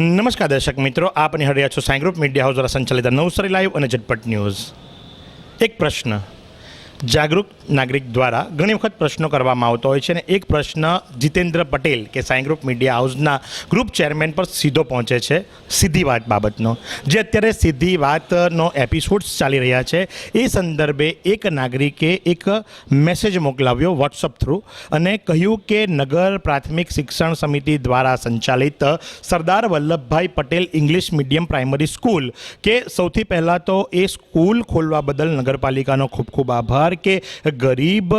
નમસ્કાર દર્શક મિત્રો આપની હરિયા છો સાંઈ ગ્રુપ, મીડિયા હાઉસ દ્વારા સંચાલિત નવસારી લાઈવ અને ઝટપટ ન્યૂઝ. એક પ્રશ્ન. જાગૃત નાગરિક દ્વારા ઘણી વખત પ્રશ્નો કરવામાં આવતો હોય છે અને એક પ્રશ્ન જીતેન્દ્ર પટેલ કે સાઈ ગ્રુપ મીડિયા હાઉસના ગ્રુપ ચેરમેન પર સીધો પહોંચે છે, સીધી વાત બાબતનો. જે અત્યારે સીધી વાતનો એપિસોડ્સ ચાલી રહ્યા છે. એ સંદર્ભે એક નાગરિકે એક મેસેજ મોકલાવ્યો વોટ્સઅપ થ્રુ અને કહ્યું કે નગર પ્રાથમિક શિક્ષણ સમિતિ દ્વારા સંચાલિત Sardar Vallabhbhai Patel English medium primary school કે સૌથી પહેલાં તો એ સ્કૂલ ખોલવા બદલ નગરપાલિકાનો ખૂબ ખૂબ આભાર. કે ગરીબ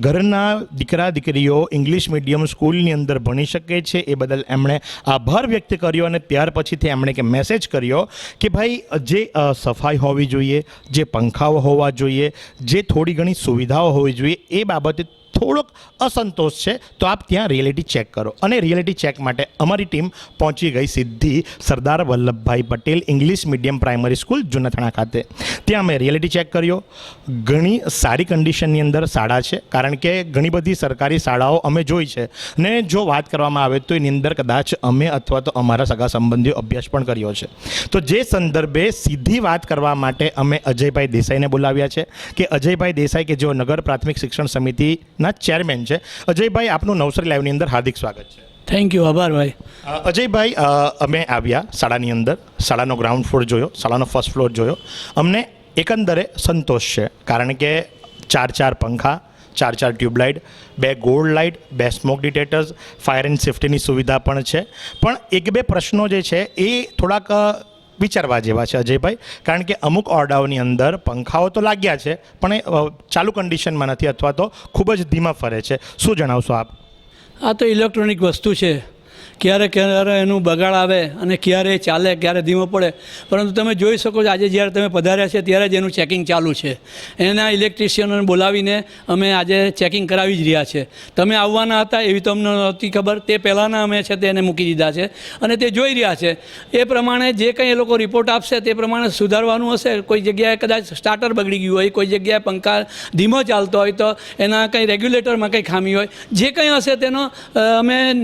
ઘરના દીકરા દીકરીઓ ઇંગ્લિશ મીડિયમ સ્કૂલની અંદર ભણી શકે છે, એ બદલ એમણે આભાર વ્યક્ત કર્યો અને ત્યાર પછીથી એમણે કે મેસેજ કર્યો કે ભાઈ, જે સફાઈ હોવી જોઈએ, જે પંખાઓ હોવા જોઈએ, જે થોડી ઘણી સુવિધાઓ હોવી જોઈએ, એ બાબતે થોડોક અસંતોષ છે, તો આપ ત્યાં રિયાલિટી ચેક કરો. અને રિયાલિટી ચેક માટે અમારી ટીમ પહોંચી ગઈ સીધી Sardar Vallabhbhai Patel English medium primary school Junathana ખાતે. ત્યાં અમે રિયાલિટી ચેક કર્યો. ઘણી સારી કન્ડિશનની અંદર શાળા છે, કારણ કે ઘણી બધી સરકારી શાળાઓ અમે જોઈ છે. ને જો વાત કરવામાં આવે તો એની અંદર કદાચ અમે અથવા તો અમારા સગા સંબંધીઓ અભ્યાસ પણ કર્યો છે. તો જે સંદર્ભે સીધી વાત કરવા માટે અમે અજયભાઈ દેસાઈને બોલાવ્યા છે કે અજયભાઈ દેસાઈ કે જેઓ નગર પ્રાથમિક શિક્ષણ સમિતિના ચેરમેન છે. અજયભાઈ આપનું નવસારી લાઈવની અંદર હાર્દિક સ્વાગત છે. થેન્ક યુ આભાર ભાઈ. અજયભાઈ અમે આવ્યા શાળાની અંદર. શાળાનો ગ્રાઉન્ડ ફ્લોર જોયો શાળાનો ફર્સ્ટ ફ્લોર જોયો. અમને એકંદરે સંતોષ છે કારણ કે ચાર ચાર પંખા ચાર ચાર ટ્યુબલાઇટ બે ગોલ્ડ લાઇટ બે સ્મોક ડિટેટર્સ ફાયર એન્ડ સેફ્ટીની સુવિધા પણ છે. પણ એક બે પ્રશ્નો જે છે એ થોડાક વિચારવા જેવા છે અજયભાઈ. કારણ કે અમુક ઓરડાઓની અંદર પંખાઓ તો લાગ્યા છે, પણ એ ચાલુ કન્ડિશનમાં નથી અથવા તો ખૂબ જ ધીમા ફરે છે. શું જણાવશો આપ? આ તો ઇલેક્ટ્રોનિક વસ્તુ છે. ક્યારે ક્યારે એનું બગાડ આવે અને ક્યારે ચાલે, ક્યારે ધીમો પડે. પરંતુ તમે જોઈ શકો છો, આજે જ્યારે તમે પધાર્યા છે, ત્યારે જ એનું ચેકિંગ ચાલુ છે. એના ઇલેક્ટ્રિશિયનોને બોલાવીને અમે આજે ચેકિંગ કરાવી જ રહ્યા છે. તમે આવવાના હતા એવી તમને નહોતી ખબર. તે પહેલાંના અમે છે તેને મૂકી દીધા છે. અને તે જોઈ રહ્યા છે. એ પ્રમાણે જે કંઈ એ લોકો રિપોર્ટ આપશે, તે પ્રમાણે સુધારવાનું હશે. કોઈ જગ્યાએ કદાચ સ્ટાર્ટર બગડી ગયું હોય, કોઈ જગ્યાએ પંખા ધીમો ચાલતો હોય તો એના કંઈ રેગ્યુલેટરમાં કંઈ ખામી હોય. જે કંઈ હશે તેનો અમે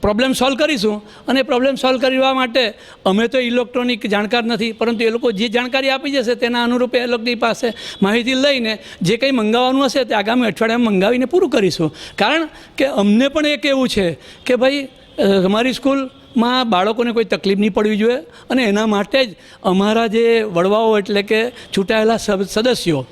પ્રોબ્લેમ સોલ્વ કરીશું અને પ્રોબ્લેમ સોલ્વ કરવા માટે અમે તો ઇલેક્ટ્રોનિક જાણકાર નથી, પરંતુ એ લોકો જે જાણકારી આપી જશે તેના અનુરૂપે એ લોકોની પાસે માહિતી લઈને જે કંઈ મંગાવવાનું હશે તે આગામી અઠવાડિયામાં મંગાવીને પૂરું કરીશું. કારણ કે અમને પણ એ કહેવું છે કે ભાઈ અમારી અમારી સ્કૂલમાં બાળકોને કોઈ તકલીફ નહીં પડવી જોઈએ અને એના માટે જ અમારા જે વડવાઓ એટલે કે ચૂંટાયેલા સબ- સદસ્યો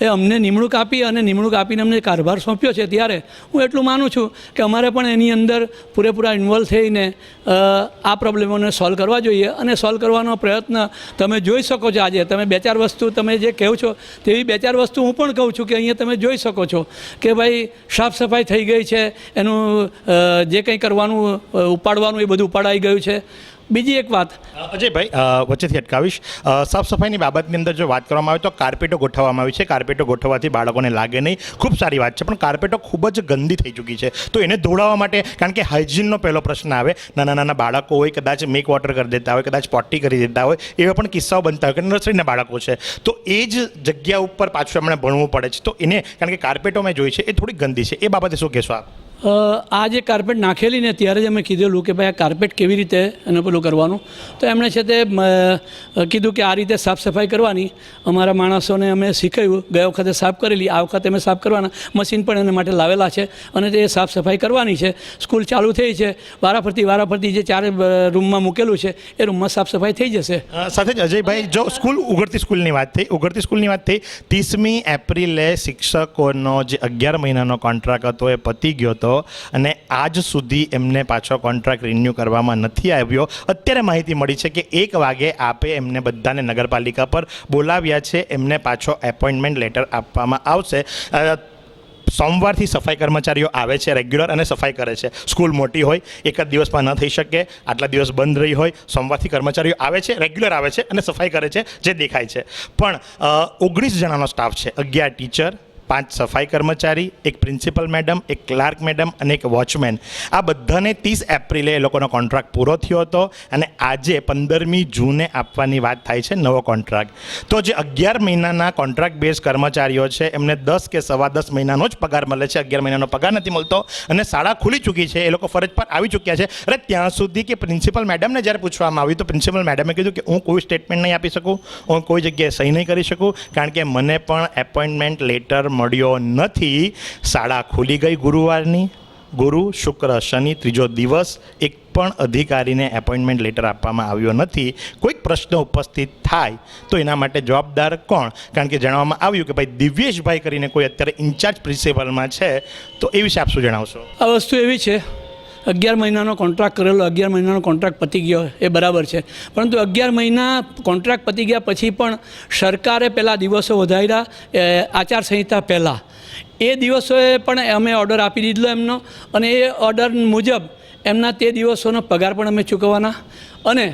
એ અમને નિમણૂક આપી અને નિમણૂક આપીને અમને કારભાર સોંપ્યો છે ત્યારે હું એટલું માનું છું કે અમારે પણ એની અંદર પૂરેપૂરા ઇન્વોલ્વ થઈને આ પ્રોબ્લેમોને સોલ્વ કરવા જોઈએ અને સોલ્વ કરવાનો પ્રયત્ન તમે જોઈ શકો છો આજે. તમે બે ચાર વસ્તુ તમે જે કહો છો તેવી બે ચાર વસ્તુ હું પણ કહું છું કે અહીંયા તમે જોઈ શકો છો કે ભાઈ સાફ સફાઈ થઈ ગઈ છે. એનું જે કંઈ કરવાનું ઉપાડવાનું એ બધું ઉપાડાઈ ગયું છે. બીજી એક વાત. અજયભાઈ વચ્ચેથી અટકાવીશ. સાફ સફાઈની બાબતની અંદર જો વાત કરવામાં આવે તો કાર્પેટો ગોઠવવામાં આવી છે. કાર્પેટો ગોઠવવાથી બાળકોને લાગે નહીં. ખૂબ સારી વાત છે, પણ કાર્પેટો ખૂબ જ ગંદી થઈ ચૂકી છે. તો એને ધોળાવવા માટે, કારણ કે હાઇજીનનો પહેલો પ્રશ્ન આવે, નાના નાના બાળકો હોય, કદાચ મેક વોટર કરી દેતા હોય, કદાચ પોટી કરી દેતા હોય, એવા પણ કિસ્સાઓ બનતા હોય કે નર્સરીના બાળકો છે. તો એ જ જગ્યા ઉપર પાછું એમણે ભણવું પડે છે. તો એને, કારણ કે કાર્પેટો મેં જોઈ છે, એ થોડી ગંદી છે. એ બાબતે શું કહેશો આપ? આ જે કાર્પેટ નાખેલી ને ત્યારે જ અમે કીધેલું કે ભાઈ આ કાર્પેટ કેવી રીતે એનું પેલું કરવાનું. તો એમણે છે તે કીધું કે આ રીતે સાફ સફાઈ કરવાની. અમારા માણસોને અમે શીખવ્યું ગયા વખતે સાફ કરેલી, આ વખતે અમે સાફ કરવાના. મશીન પણ એને માટે લાવેલા છે અને તે સાફ સફાઈ કરવાની છે. સ્કૂલ ચાલુ થઈ છે. વારાફરતી વારાફરતી જે ચારે રૂમમાં મૂકેલું છે, એ રૂમમાં સાફ સફાઈ થઈ જશે. સાથે જ અજયભાઈ, જો સ્કૂલ ઉઘડતી સ્કૂલની વાત થઈ, ઉઘડતી સ્કૂલની વાત થઈ, ત્રીસમી એપ્રિલે શિક્ષકોનો જે અગિયાર મહિનાનો કોન્ટ્રાક્ટ હતો, એ પતી ગયો હતો. અને આજ સુધી એમને પાછો કોન્ટ્રાક્ટ રિન્યૂ કરવામાં નથી આવ્યો. અત્યારે માહિતી મળી છે કે એક વાગે આપે એમને બધાને નગરપાલિકા પર બોલાવ્યા છે. એમને પાછો એપોઇન્ટમેન્ટ લેટર આપવામાં આવશે. સોમવારથી સફાઈ કર્મચારીઓ આવે છે રેગ્યુલર અને સફાઈ કરે છે. સ્કૂલ મોટી હોય, એક જ દિવસમાં ન થઈ શકે, આટલા દિવસ બંધ રહી હોય, સોમવારથી કર્મચારીઓ આવે છે રેગ્યુલર આવે છે અને સફાઈ કરે છે, જે દેખાય છે. પણ ઓગણીસ જણાનો સ્ટાફ છે, અગિયાર ટીચર પાંચ સફાઈ કર્મચારી, એક પ્રિન્સિપલ મેડમ, એક ક્લાર્ક મેડમ અને એક વોચમેન. આ બધાને ત્રીસ એપ્રિલે એ લોકોનો કોન્ટ્રાક્ટ પૂરો થયો હતો અને આજે પંદરમી જૂને આપવાની વાત થાય છે નવો કોન્ટ્રાક્ટ. તો જે અગિયાર મહિનાના કોન્ટ્રાક્ટ બેઝ કર્મચારીઓ છે, એમને દસ કે સવા દસ મહિનાનો જ પગાર મળે છે. અગિયાર મહિનાનો પગાર નથી મળતો અને શાળા ખુલી ચૂકી છે. એ લોકો ફરજ પર આવી ચૂક્યા છે. અરે ત્યાં સુધી કે પ્રિન્સિપલ મેડમને જ્યારે પૂછવામાં આવ્યું, તો પ્રિન્સિપલ મેડમે કીધું કે હું કોઈ સ્ટેટમેન્ટ નહીં આપી શકું, હું કોઈ જગ્યાએ સહી નહીં કરી શકું, કારણ કે મને પણ એપોઇન્ટમેન્ટ લેટર મળ્યો નથી. શાળા ખુલી ગઈ ગુરુવારની. ગુરુ શુક્ર શનિ ત્રીજો દિવસ એક પણ અધિકારીને એપોઇન્ટમેન્ટ લેટર આપવામાં આવ્યો નથી. કોઈક પ્રશ્ન ઉપસ્થિત થાય તો એના માટે જવાબદાર કોણ? કારણ કે જણાવવામાં આવ્યું કે ભાઈ દિવ્યેશભાઈ કરીને કોઈ અત્યારે ઇન્ચાર્જ પ્રિન્સિપલમાં છે. તો એ વિશે આપ શું જણાવશો? આ વસ્તુ એવી છે અગિયાર મહિનાનો કોન્ટ્રાક્ટ કરેલો, અગિયાર મહિનાનો કોન્ટ્રાક્ટ પતી ગયો, એ બરાબર છે. પરંતુ અગિયાર મહિના કોન્ટ્રાક્ટ પતી ગયા પછી પણ સરકારે પહેલાં દિવસો વધાર્યા આચારસંહિતા પહેલાં. એ દિવસોએ પણ અમે ઓર્ડર આપી દીધો એમનો અને એ ઓર્ડર મુજબ એમના તે દિવસોનો પગાર પણ અમે ચૂકવવાના. અને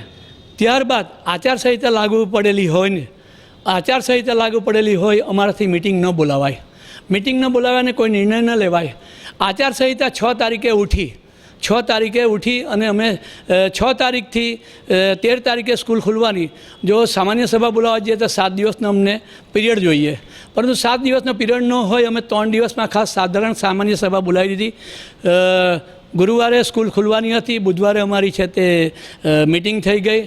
ત્યારબાદ આચારસંહિતા લાગુ પડેલી હોય ને આચારસંહિતા લાગુ પડેલી હોય અમારાથી મિટિંગ ન બોલાવાય. મિટિંગ ન બોલાવાય ને કોઈ નિર્ણય ન લેવાય. આચારસંહિતા છ તારીખે ઉઠી છ તારીખે ઉઠી અને અમે છ તારીખથી તેર તારીખે સ્કૂલ ખુલવાની. જો સામાન્ય સભા બોલાવવા જઈએ તો સાત દિવસનો અમને પીરિયડ જોઈએ. પરંતુ સાત દિવસનો પીરિયડ ન હોય, અમે ત્રણ દિવસમાં ખાસ સાધારણ સામાન્ય સભા બોલાવી દીધી. ગુરુવારે સ્કૂલ ખુલવાની હતી, બુધવારે અમારી છે તે મિટિંગ થઈ ગઈ.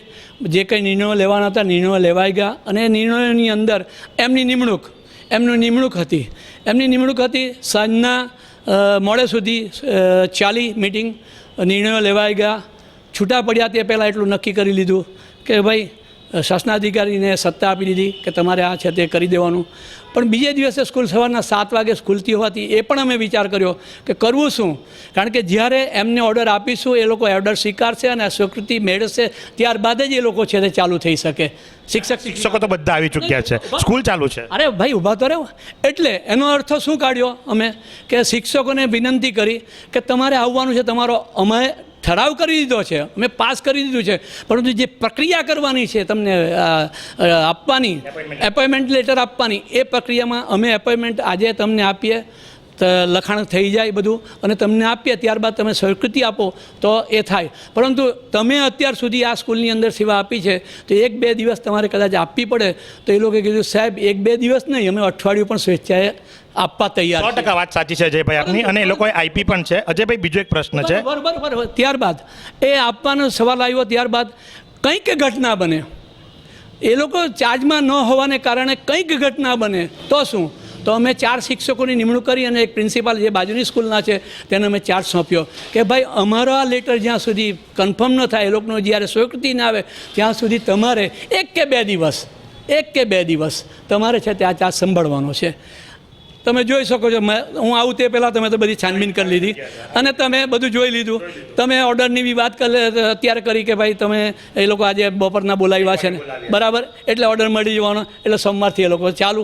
જે કંઈ નિર્ણયો લેવાના હતા, નિર્ણયો લેવાઈ ગયા. અને નિર્ણયોની અંદર એમની નિમણૂક એમની નિમણૂક હતી. એમની નિમણૂક હતી સાંજના મોડે સુધી ચાલી મિટિંગ નિર્ણયો લેવાઈ ગયા. છૂટા પડ્યા તે પહેલાં એટલું નક્કી કરી લીધું કે ભાઈ શાસનાધિકારીને સત્તા આપી દીધી કે તમારે આ છે તે કરી દેવાનું. પણ બીજે દિવસે સ્કૂલ સવારના સાત વાગે ખુલતી હોવાથી એ પણ અમે વિચાર કર્યો કે કરવું શું? કારણ કે જ્યારે એમને ઓર્ડર આપીશું એ લોકો ઓર્ડર સ્વીકારશે અને સ્વીકૃતિ મેળવશે ત્યારબાદ જ એ લોકો છે તે ચાલુ થઈ શકે. શિક્ષક શિક્ષકો. તો બધા આવી ચૂક્યા છે. સ્કૂલ ચાલુ છે. અરે ભાઈ ઊભા તો રહ્યો એટલે એનો અર્થ શું કાઢ્યો અમે? કે શિક્ષકોને વિનંતી કરી કે તમારે આવવાનું છે તમારો અમે ઠરાવ કરી દીધો છે. અમે પાસ કરી દીધું છે. પરંતુ જે પ્રક્રિયા કરવાની છે તમને આપવાની એપોઇન્ટમેન્ટ લેટર આપવાની એ પ્રક્રિયામાં અમે એપોઇન્ટમેન્ટ આજે તમને આપીએ. તો લખાણ થઈ જાય બધું અને તમને આપીએ ત્યારબાદ તમે સ્વીકૃતિ આપો તો એ થાય. પરંતુ તમે અત્યાર સુધી આ સ્કૂલની અંદર સેવા આપી છે તો એક બે દિવસ તમારે કદાચ આપવી પડે. તો એ લોકોએ કીધું સાહેબ એક બે દિવસ નહીં અમે અઠવાડિયું પણ સ્વેચ્છાએ આપવા તૈયાર સો ટકા વાત સાચી છે અજયભાઈ આપની અને એ લોકોએ આઈપી પણ છે. અજયભાઈ બીજો એક પ્રશ્ન છે. બરાબર બરાબર. ત્યારબાદ એ આપવાનો સવાલ આવ્યો ત્યારબાદ કંઈક ઘટના બને. એ લોકો ચાર્જમાં ન હોવાને કારણે કંઈક ઘટના બને. તો શું? તો અમે ચાર શિક્ષકોની નિમણૂક કરી અને એક પ્રિન્સિપાલ જે બાજુની સ્કૂલના છે તેને અમે ચાર્જ સોંપ્યો કે ભાઈ અમારો આ લેટર જ્યાં સુધી કન્ફર્મ ન થાય એ લોકોનો જ્યારે સ્વીકૃતિ ના આવે ત્યાં સુધી તમારે એક કે બે દિવસ એક કે બે દિવસ તમારે છે ત્યાં ચાર્જ સંભાળવાનો છે. તમે જોઈ શકો છો હું આવું તે પહેલાં તમે તો બધી છાનબીન કરી લીધી. અને તમે બધું જોઈ લીધું. તમે ઓર્ડરની બી વાત કરી અત્યારે કરી કે ભાઈ તમે એ લોકો આજે બપોરના બોલાવ્યા છે ને. બરાબર? એટલે ઓર્ડર મળી જવાનો એટલે સોમવારથી એ લોકો ચાલુ.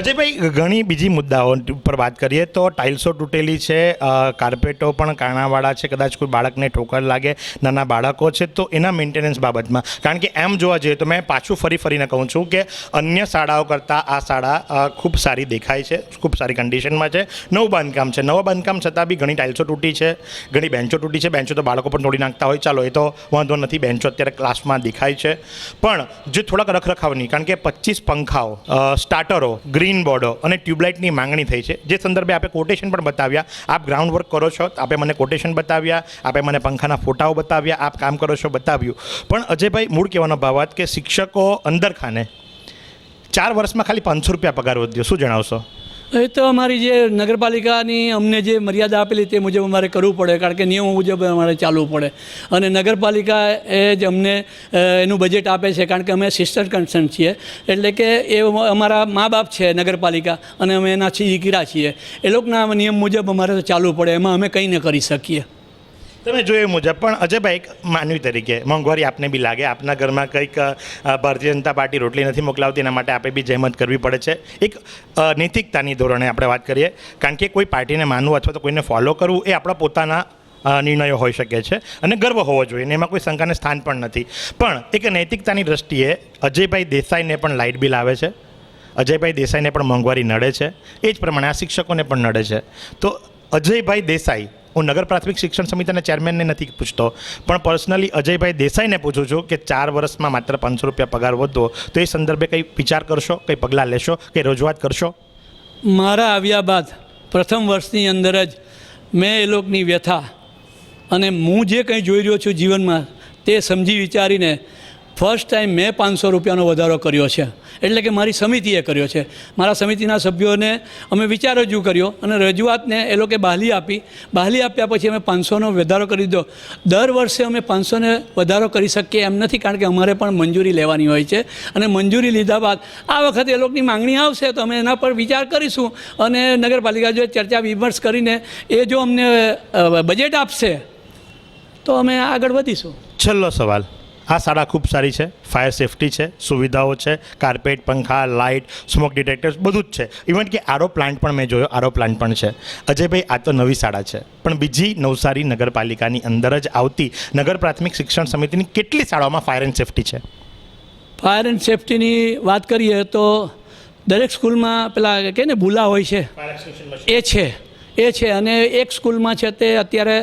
અજયભાઈ ઘણી બીજી મુદ્દાઓ ઉપર વાત કરીએ તો ટાઇલ્સો તૂટેલી છે કાર્પેટો પણ કાણાવાળા છે, કદાચ કોઈ બાળકને ઠોકર લાગે, નાના બાળકો છે, તો એના મેન્ટેનન્સ બાબતમાં. કારણ કે એમ જોવા જઈએ તો મેં પાછું ફરી ફરીને કહું છું કે અન્ય શાળાઓ કરતાં આ શાળા ખૂબ સારી દેખાય છે, ખૂબ સારી કન્ડિશનમાં છે. નવું બાંધકામ છે. નવા બાંધકામ છતાં બી ઘણી ટાઇલ્સો તૂટી છે, ઘણી બેન્ચો તૂટી છે. બેન્ચો તો બાળકો પણ તોડી નાખતા હોય. ચાલો, એ તો વાંધો નથી. બેન્ચો અત્યારે ક્લાસમાં દેખાય છે. પણ જે થોડાક રખરખાવની, કારણ કે પચીસ પંખાઓ સ્ટાર્ટરો ગ્રીન ગ્રીન બોર્ડો અને ટ્યુબલાઇટની માંગણી થઈ છે. જે સંદર્ભે આપે કોટેશન પણ બતાવ્યા. આપ ગ્રાઉન્ડ વર્ક કરો છો આપે મને કોટેશન બતાવ્યા. આપે મને પંખાના ફોટાઓ બતાવ્યા. આપ કામ કરો છો, બતાવ્યું. પણ અજયભાઈ, મૂળ કહેવાનો ભાવાત કે શિક્ષકો અંદર ખાને ચાર વર્ષમાં ખાલી પાંચસો રૂપિયા પગાર વધ્યો. શું જણાવશો? એ તો અમારી જે નગરપાલિકાની અમને જે મર્યાદા આપેલી તે મુજબ અમારે કરવું પડે, કારણ કે નિયમો મુજબ અમારે ચાલવું પડે. અને નગરપાલિકા એ જ અમને એનું બજેટ આપે છે, કારણ કે અમે સિસ્ટર કન્સર્ન છીએ. એટલે કે એ અમારા મા બાપ છે નગરપાલિકા, અને અમે એના દીકરા છીએ. એ લોકોના નિયમ મુજબ અમારે ચાલવું પડે, એમાં અમે કંઈ ન કરી શકીએ. તમે જોયું મુજબ, પણ અજયભાઈ માનવી તરીકે, મોંઘવારી આપને બી લાગે, આપના ઘરમાં કંઈક ભારતીય જનતા પાર્ટી રોટલી નથી મોકલાવતી, એના માટે આપણે બી જહેમત કરવી પડે છે. એક નૈતિકતાની ધોરણે આપણે વાત કરીએ, કારણ કે કોઈ પાર્ટીને માનવું અથવા તો કોઈને ફોલો કરવું એ આપણા પોતાના નિર્ણયો હોઈ શકે છે અને ગર્વ હોવો જોઈએ અને એમાં કોઈ શંકાને સ્થાન પણ નથી. પણ એક નૈતિકતાની દ્રષ્ટિએ અજયભાઈ દેસાઈને પણ લાઇટ બિલ આવે છે. અજયભાઈ દેસાઈને પણ મોંઘવારી નડે છે. એ જ પ્રમાણે આ શિક્ષકોને પણ નડે છે. તો અજયભાઈ દેસાઈ હું નગર પ્રાથમિક શિક્ષણ સમિતિના ચેરમેનને નથી પૂછતો, પણ પર્સનલી અજયભાઈ દેસાઈને પૂછું છું કે ચાર વર્ષમાં માત્ર પાંચસો રૂપિયા પગાર વધતો તો એ સંદર્ભે કંઈ વિચાર કરશો, કંઈ પગલાં લેશો, કંઈ રજૂઆત કરશો? મારા આવ્યા બાદ પ્રથમ વર્ષની અંદર જ મેં એ લોકોની વ્યથા અને હું જે કંઈ જોઈ રહ્યો છું જીવનમાં તે સમજી વિચારીને ફર્સ્ટ ટાઈમ મેં પાંચસો રૂપિયાનો વધારો કર્યો છે. એટલે કે મારી સમિતિએ કર્યો છે. મારા સમિતિના સભ્યોને અમે વિચાર રજૂ કર્યો અને રજૂઆતને એ લોકોએ બહાલી આપી. બહાલી આપ્યા પછી અમે પાંચસોનો વધારો કરી દીધો. દર વર્ષે અમે પાંચસોને વધારો કરી શકીએ એમ નથી, કારણ કે અમારે પણ મંજૂરી લેવાની હોય છે. અને મંજૂરી લીધા બાદ આ વખતે એ લોકોની માંગણી આવશે તો અમે એના પર વિચાર કરીશું. અને નગરપાલિકા જો ચર્ચા વિમર્શ કરીને એ જો અમને બજેટ આપશે તો અમે આગળ વધીશું. છેલ્લો સવાલ. આ શાળા ખૂબ સારી છે ફાયર સેફટી છે સુવિધાઓ છે કાર્પેટ પંખા લાઇટ સ્મોક ડિટેક્ટર્સ બધું જ છે. ઇવન કે આરો પ્લાન્ટ પણ મેં જોયો આરો પ્લાન્ટ પણ છે. અજયભાઈ આ તો નવી શાળા છે. પણ બીજી નવસારી નગરપાલિકાની અંદર જ આવતી નગર પ્રાથમિક શિક્ષણ સમિતિની કેટલી શાળાઓમાં ફાયર એન્ડ સેફટી છે? ફાયર એન્ડ સેફટીની વાત કરીએ તો દરેક સ્કૂલમાં પેલા કે ને ભૂલા હોય છે. એ છે. એ છે અને એક સ્કૂલમાં છે તે અત્યારે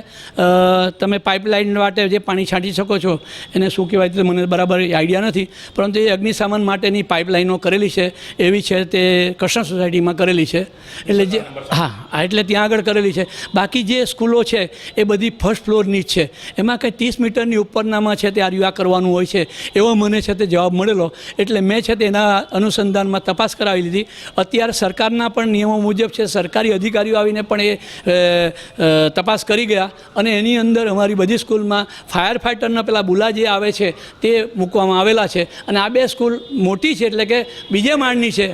તમે પાઇપલાઇન માટે જે પાણી છાંટી શકો છો, એને શું કહેવાય તે મને બરાબર આઈડિયા નથી, પરંતુ એ અગ્નિશામન માટેની પાઇપલાઇનો કરેલી છે, એવી છે તે કૃષ્ણ સોસાયટીમાં કરેલી છે. એટલે જે, હા એટલે ત્યાં આગળ કરેલી છે. બાકી જે સ્કૂલો છે, એ બધી ફર્સ્ટ ફ્લોરની જ છે. એમાં કંઈ ત્રીસ મીટરની ઉપરનામાં છે તે આ યુવા કરવાનું હોય છે, એવો મને છે તે જવાબ મળેલો. એટલે મેં છે તે એના અનુસંધાનમાં તપાસ કરાવી લીધી. અત્યારે સરકારના પણ નિયમો મુજબ છે, સરકારી અધિકારીઓ આવીને પણ એ અ, અ, તપાસ કરી ગયા અને એની અંદર અમારી બધી સ્કૂલમાં ફાયર ફાઇટરના પેલા બુલા જે આવે છે તે મૂકવામાં આવેલા છે. અને આ બે સ્કૂલ મોટી છે એટલે કે બીજે માળની છે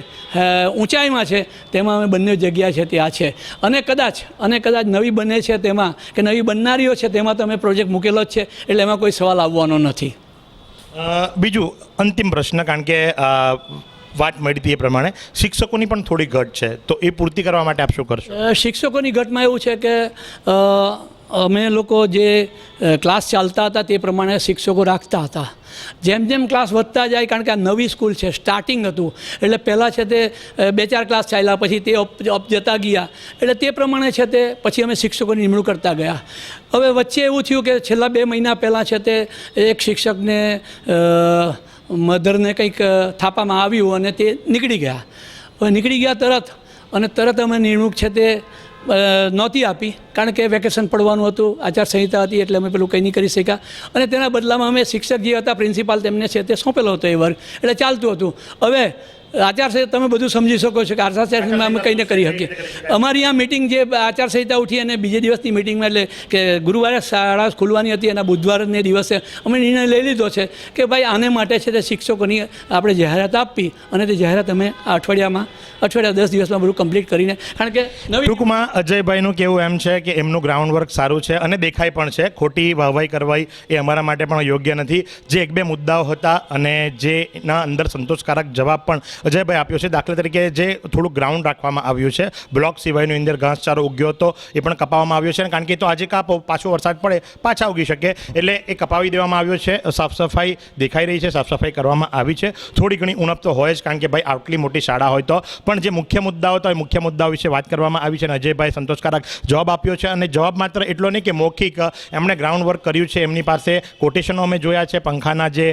ઊંચાઈમાં છે તેમાં અમે બંને જગ્યા છે તે આ છે. અને કદાચ અને કદાચ નવી બને છે તેમાં કે નવી બનનારીઓ છે તેમાં તમે પ્રોજેક્ટ મૂકેલો જ છે એટલે એમાં કોઈ સવાલ આવવાનો નથી. બીજું અંતિમ પ્રશ્ન કારણ કે વાત મળી હતી એ પ્રમાણે. શિક્ષકોની પણ થોડી ઘટ છે. તો એ પૂર્તિ કરવા માટે આપ શું કરશો? શિક્ષકોની ઘટમાં એવું છે કે અમે લોકો જે ક્લાસ ચાલતા હતા તે પ્રમાણે શિક્ષકો રાખતા હતા. જેમ જેમ ક્લાસ વધતા જાય, કારણ કે આ નવી સ્કૂલ છે, સ્ટાર્ટિંગ હતું. એટલે પહેલાં છે તે બે ચાર ક્લાસ ચાલ્યા, પછી તે અપ જતા ગયા. એટલે તે પ્રમાણે છે તે પછી અમે શિક્ષકોની નિમણૂક કરતા ગયા. હવે વચ્ચે એવું થયું કે છેલ્લા બે મહિના પહેલાં છે તે એક શિક્ષકને મધરને કંઈક થાપામાં આવ્યું અને તે નીકળી ગયા. હવે નીકળી ગયા તરત અને તરત અમે નિમણૂક છે તે નહોતી આપી કારણ કે વેકેશન પડવાનું હતું, આચારસંહિતા હતી એટલે અમે પેલું કંઈ નહીં કરી શક્યા. અને તેના બદલામાં અમે શિક્ષક જે હતા, પ્રિન્સિપાલ તેમને છે તે સોંપેલો હતો એ વર્ગ. એટલે ચાલતું હતું. હવે આચારસંહિતા તમે બધું સમજી શકો છો કે આચારસંહિતામાં અમે કંઈ કરી શકીએ. અમારી આ મિટિંગ જે આચારસંહિતા ઉઠી અને બીજે દિવસની મિટિંગમાં એટલે કે ગુરુવારે શાળા ખુલવાની હતી એના બુધવારને દિવસે અમે નિર્ણય લઈ લીધો છે કે ભાઈ આને માટે છે તે શિક્ષકોની આપણે જાહેરાત આપી અને તે જાહેરાત અમે આ અઠવાડિયામાં, અઠવાડિયા દસ દિવસમાં બધું કમ્પ્લીટ કરીને કારણ કે નવી ટૂંકમાં અજયભાઈનું કેવું એમ છે કે એમનું ગ્રાઉન્ડ વર્ક સારું છે અને દેખાય પણ છે. ખોટી વાહવાઈ કરવાઈ એ અમારા માટે પણ યોગ્ય નથી. જે એક બે મુદ્દાઓ હતા અને જેના અંદર સંતોષકારક જવાબ પણ અજયભાઈ આપ્યો છે. દાખલા તરીકે જે થોડું ગ્રાઉન્ડ રાખવામાં આવ્યું છે. બ્લોક સિવાયની અંદર ઘાસચારો ઉગ્યો હતો, એ પણ કપાવવામાં આવ્યો છે કારણ કે તો આજે કાપો પાછો વરસાદ પડે, પાછા ઉગી શકે એટલે એ કપાવી દેવામાં આવ્યો છે. સાફ સફાઈ દેખાઈ રહી છે, સાફ સફાઈ કરવામાં આવી છે. થોડી ઘણી ઉણપ તો હોય જ કારણ કે ભાઈ આટલી મોટી શાળા હોય તો. પણ જે મુખ્ય મુદ્દાઓ હતા, એ મુખ્ય મુદ્દાઓ વિશે વાત કરવામાં આવી છે અને અજયભાઈ સંતોષકારક જવાબ આપ્યો છે અને જવાબ માત્ર એટલો નહીં કે મૌખિક, એમણે ગ્રાઉન્ડ વર્ક કર્યું છે. એમની પાસે કોટેશનો અમે જોયા છે, પંખાના જે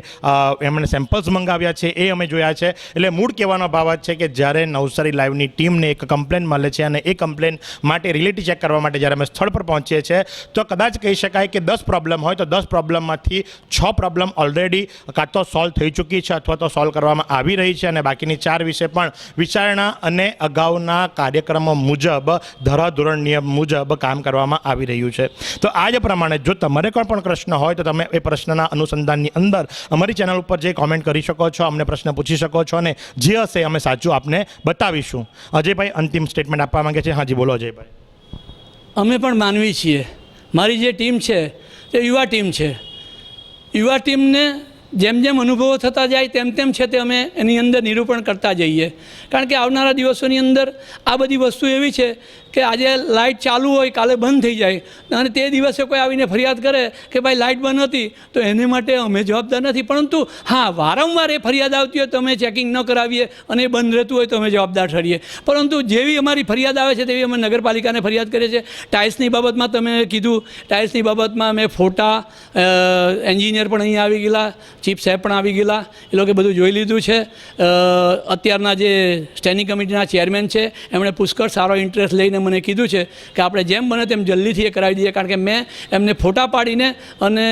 એમણે સેમ્પલ્સ મંગાવ્યા છે, એ અમે જોયા છે. એટલે મૂળ કહેવાનો ભાવ છે કે જ્યારે નવસારી લાઈવની ટીમને એક કમ્પ્લેન મળે છે અને એ કમ્પ્લેન માટે રિલેટી ચેક કરવા માટે જ્યારે અમે સ્થળ પર પહોંચીએ છીએ, તો કદાચ કહી શકાય કે દસ પ્રોબ્લેમ હોય, તો દસ પ્રોબ્લેમમાંથી છ પ્રોબ્લેમ ઓલરેડી કાં તો સોલ્વ થઈ ચૂકી છે અથવા તો સોલ્વ કરવામાં આવી રહી છે અને બાકીની ચાર વિશે પણ વિચારણા અને અગાઉના કાર્યક્રમો મુજબ, ધરાધોરણ નિયમ મુજબ કામ કરવામાં આવી રહ્યું છે. તો આ જ પ્રમાણે જો તમારે કોઈ પણ પ્રશ્ન હોય, તો તમે એ પ્રશ્નના અનુસંધાનની અંદર અમારી ચેનલ ઉપર જે કોમેન્ટ કરી શકો છો, અમને પ્રશ્ન પૂછી શકો છો અને જે હશે અમે સાચું આપને બતાવીશું. અજયભાઈ, અંતિમ સ્ટેટમેન્ટ આપવા માંગે છે. હાજી, બોલો અજયભાઈ. અમે પણ માનવી છીએ. મારી જે ટીમ છે તે યુવા ટીમ છે. યુવા ટીમને જેમ જેમ અનુભવો થતા જાય, તેમ તેમ છે તે અમે એની અંદર નિરૂપણ કરતા જઈએ. કારણ કે આવનારા દિવસોની અંદર આ બધી વસ્તુ એવી છે કે આજે લાઇટ ચાલુ હોય, કાલે બંધ થઈ જાય. અને તે દિવસે કોઈ આવીને ફરિયાદ કરે કે ભાઈ લાઇટ બંધ હતી, તો એને માટે અમે જવાબદાર નથી. પરંતુ હા, વારંવાર એ ફરિયાદ આવતી હોય તો અમે ચેકિંગ ન કરાવીએ અને એ બંધ રહેતું હોય, તો અમે જવાબદાર ઠરીએ. પરંતુ જેવી અમારી ફરિયાદ આવે છે, તેવી અમે નગરપાલિકાને ફરિયાદ કરીએ છીએ. ટાઇલ્સની બાબતમાં તમે કીધું, ટાઇલ્સની બાબતમાં અમે ફોટા એન્જિનિયર પણ અહીં આવી ગયેલા, ચીફ સાહેબ પણ આવી ગયેલા. એ લોકોએ બધું જોઈ લીધું છે. અત્યારના જે સ્ટેન્ડિંગ કમિટીના ચેરમેન છે, એમણે પુષ્કળ સારો ઇન્ટરેસ્ટ લઈને મને કીધું છે કે આપણે જેમ બને તેમ જલ્દીથી એ કરાવી દઈએ. કારણ કે મેં એમને ફોટા પાડીને અને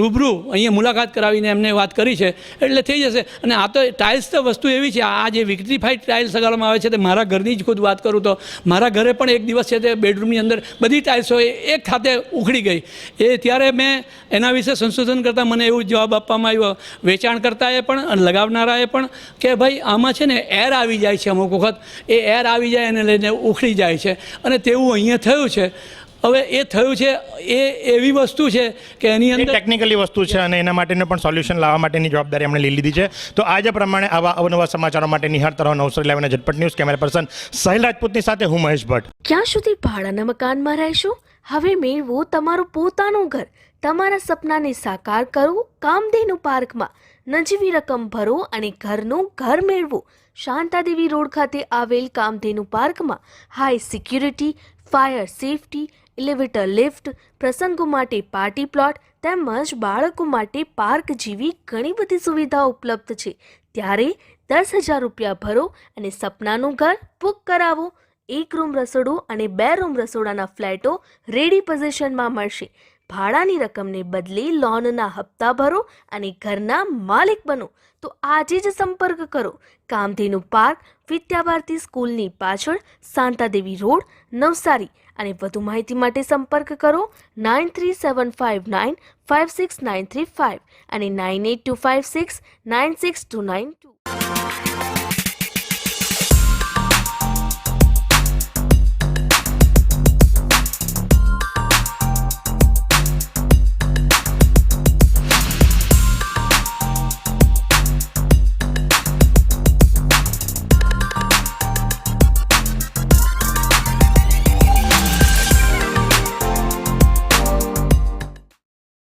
રૂબરૂ અહીંયા મુલાકાત કરાવીને એમને વાત કરી છે. એટલે થઈ જશે. અને આ તો ટાઇલ્સ તો વસ્તુ એવી છે, આ જે વિક્ટ્રીફાઈડ ટાઇલ્સ લગાડવામાં આવે છે, તે મારા ઘરની જ ખુદ વાત કરું તો મારા ઘરે પણ એક દિવસ છે તે બેડરૂમની અંદર બધી ટાઇલ્સો એક ખાતે ઉખડી ગઈ. એ ત્યારે મેં એના વિશે સંશોધન કરતાં મને એવું જવાબ આપવામાં આવ્યો. વેચાણકર્તાએ પણ લગાવનારાએ પણ કે ભાઈ આમાં છે ને એર આવી જાય છે અમુક વખત. એ એર આવી જાય એને લઈને ઉખડી જાય છે. અને તેવું અહીંયા થયું છે. હવે એ થયું છે એ એવી વસ્તુ છે કે એની અંદર ટેકનિકલી વસ્તુ છે અને એના માટેનું પણ સોલ્યુશન લાવવા માટેની જવાબદારી એમણે લઈ લીધી છે. તો આ પ્રમાણે આવા અવનવા સમાચારો માટે નિહાળતા રહો નવસર ઇલેવન ઝટપટ ન્યૂઝ કેમેરા પર્સન સહેલ રાજપૂતની સાથે હું મહેશ ભટ્ટ. ક્યાં સુધી ભાડાના મકાનમાં રહેશો? હવે મેળવો તમારું પોતાનું ઘર. તમારા સપનાને સાકાર કરો કામધેનુ પાર્કમાં. નજીવી રકમ ભરો અને ઘરનું ઘર મેળવો. શાંતાદેવી રોડ ખાતે આવેલ કામધેનુ પાર્કમાં high security, fire safety elevator lift, પ્રસંગો માટે પાર્ટી પ્લોટ તેમજ બાળકો માટે પાર્ક જેવી ઘણી બધી સુવિધાઓ ઉપલબ્ધ છે. ત્યારે દસ હજાર રૂપિયા ભરો અને સપનાનું ઘર બુક કરાવો. એક રૂમ રસોડું અને બે રૂમ રસોડાના ફ્લેટો રેડી પોઝિશનમાં મળશે. ભાડાની રકમને બદલે લોનના હપ્તા ભરો અને ઘરના માલિક બનો. તો આજે જ સંપર્ક કરો. કામધેનુ પાર્ક, વિદ્યાભારતી સ્કૂલની પાછળ, શાંતાદેવી રોડ, નવસારી. અને વધુ માહિતી માટે સંપર્ક કરો nine three seven five nine five six nine three five અને nine eight two five six nine six two nine two